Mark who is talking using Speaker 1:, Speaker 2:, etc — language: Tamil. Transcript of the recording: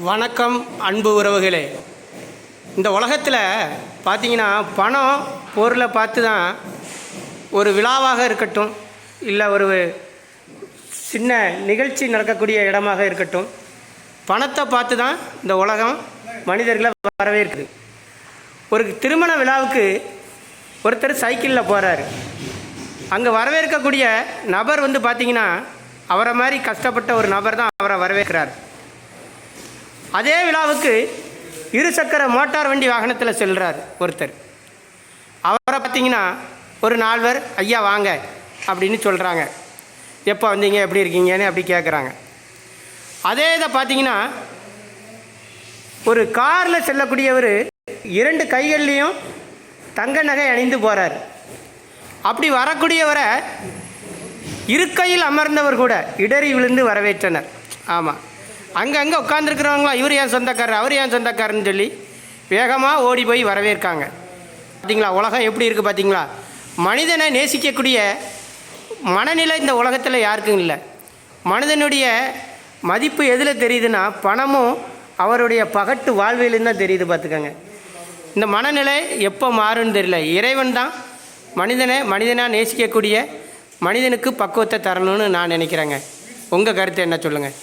Speaker 1: வணக்கம் அன்பு உறவுகளே. இந்த உலகத்தில் பார்த்தீங்கன்னா பணம் பொருளை பார்த்து தான் ஒரு விழாவாக இருக்கட்டும் இல்லை ஒரு சின்ன நிகழ்ச்சி நடக்கக்கூடிய இடமாக இருக்கட்டும் பணத்தை பார்த்து தான் இந்த உலகம் மனிதர்களை வரவேற்குது. ஒரு திருமண விழாவுக்கு ஒருத்தர் சைக்கிளில் போகிறாரு அங்கே வரவேற்கக்கூடிய நபர் வந்து பார்த்திங்கன்னா அவரை மாதிரி கஷ்டப்பட்ட ஒரு நபர் தான் அவரை வரவேற்கிறார். அதே விழாவுக்கு இருசக்கர மோட்டார் வண்டி வாகனத்தில் செல்கிறார் ஒருத்தர். அவரை பார்த்தீங்கன்னா ஒரு நால்வர் ஐயா வாங்க அப்படின்னு சொல்கிறாங்க எப்போ வந்தீங்க? எப்படி இருக்கீங்கன்னு? அப்படி கேட்குறாங்க அதே இதை பார்த்தீங்கன்னா ஒரு காரில் செல்லக்கூடியவர் இரண்டு கைகள்லேயும் தங்க நகை அணிந்து போகிறார் அப்படி வரக்கூடியவரை இருக்கையில் அமர்ந்தவர் கூட இடறி விழுந்து வரவேற்றனர். ஆமாம் அங்கங்கே உட்காந்துருக்குறவங்களா இவர் ஏன் சொந்தக்காரர் அவர் ஏன் சொந்தக்காரன்னு சொல்லி வேகமாக ஓடி போய் வரவேற்காங்க. பார்த்தீங்களா உலகம் எப்படி இருக்குது பார்த்தீங்களா மனிதனை நேசிக்கக்கூடிய மனநிலை இந்த உலகத்தில் யாருக்கும் இல்லை. மனிதனுடைய மதிப்பு எதில் தெரியுதுன்னா பணமும் அவருடைய பகட்டு வாழ்விலும் தான் தெரியுது பார்த்துக்கோங்க இந்த மனநிலை எப்போ மாறுன்னு தெரியல. இறைவன் தான் மனிதனை மனிதனாக நேசிக்கக்கூடிய மனிதனுக்கு பக்குவத்தை தரணும்னு நான் நினைக்கிறேங்க. உங்கள் கருத்து என்ன சொல்லுங்கள்